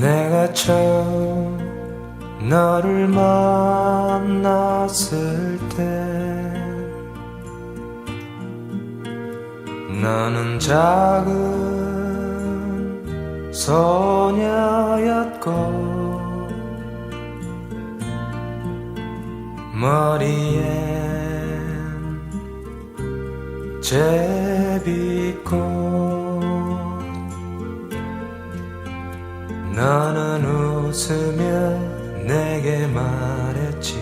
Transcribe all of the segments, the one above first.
내가 처음 너를 만났을 때 나는 작은 소녀였고 머리엔 제비꽃 나는 웃으며 내게 말했지.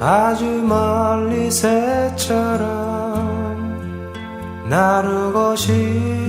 아주 멀리 새처럼 나르고 싶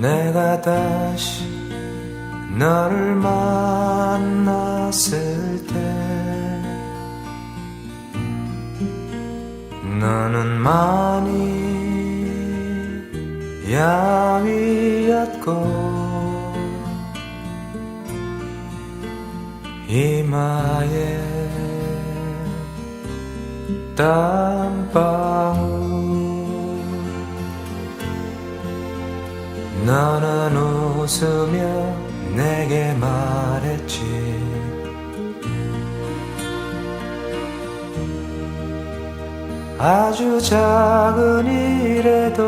내가 다시 너를 만났을 때 너는 많이 야위었고 이마에 땀방 웃으며 내게 말했지. 아주 작은 일에도